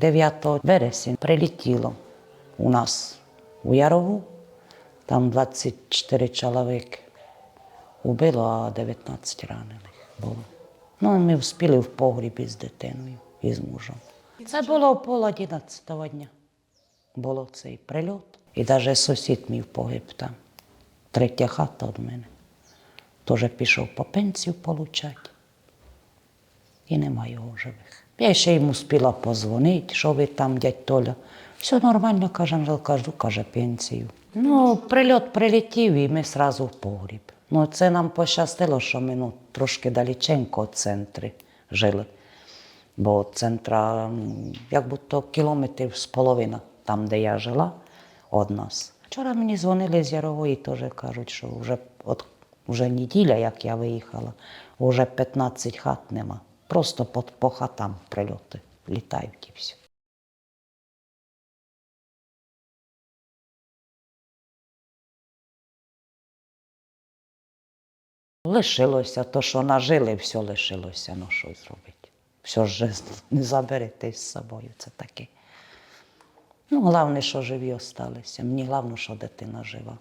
9 вересня прилетіло у нас у Ярову, там 24 чоловіки убило, а 19 ранених було. Ну, ми вспіли в погрібі з дитиною і з мужем. Це було в пол 11 дня. Було цей прильот. І навіть сусід мій погиб там. Третя хата від мене. Теж пішов по пенсію получати. І нема його в живих. Я ще йому спіла позвонити, що ви там, дядь Толя. Все нормально, каже, жду, каже, пенсію. Ну, прильот прилетів і ми одразу в погріб. Ну, це нам пощастило, що ми ну, трошки далеченько від центру жили. Бо від центра, як будто кілометрів з половина, там, де я жила, від нас. Вчора мені дзвонили з Ярової, теж кажуть, що вже, от, вже неділя, як я виїхала, вже 15 хат нема. Просто по, по хатам прильоти літають і все. Лишилося, то, що нажили, все лишилося, ну що зробити. Все ж не заберете з собою, це таке. Ну, головне, що живі осталися. Мені головне, що дитина жива.